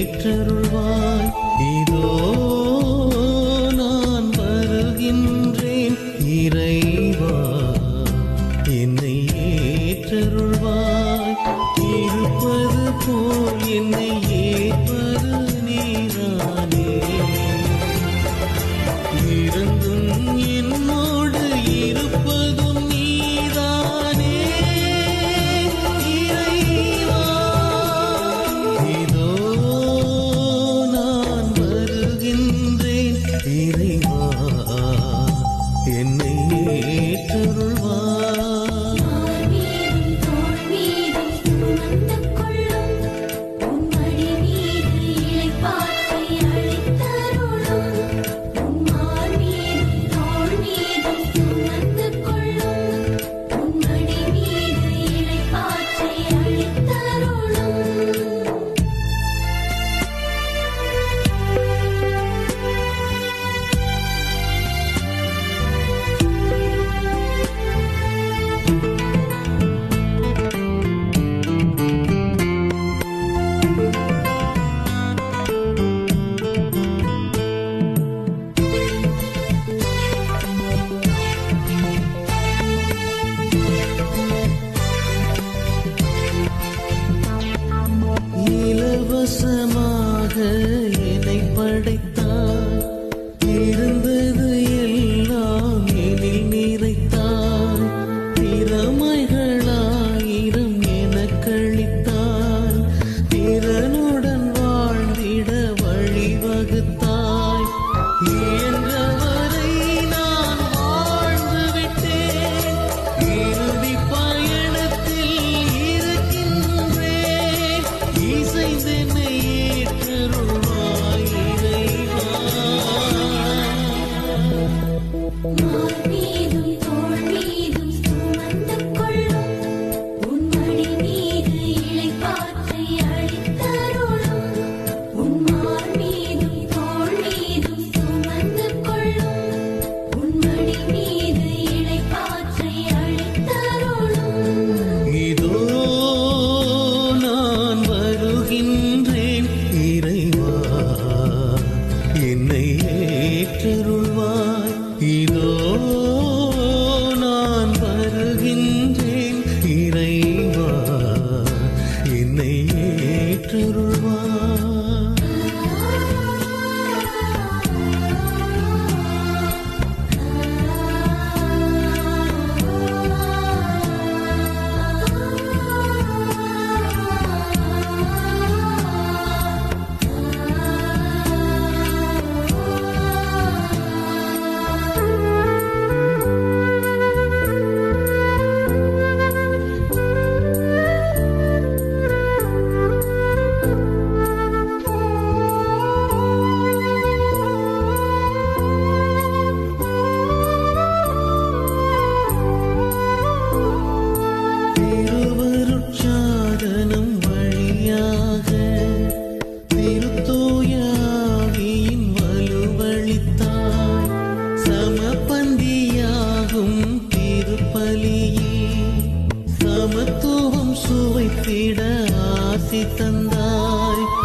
ஏற்றருள் ஏற்றுருள்வார் listen சமத்துவம் சுவைத்திட ஆசி தந்தாய்.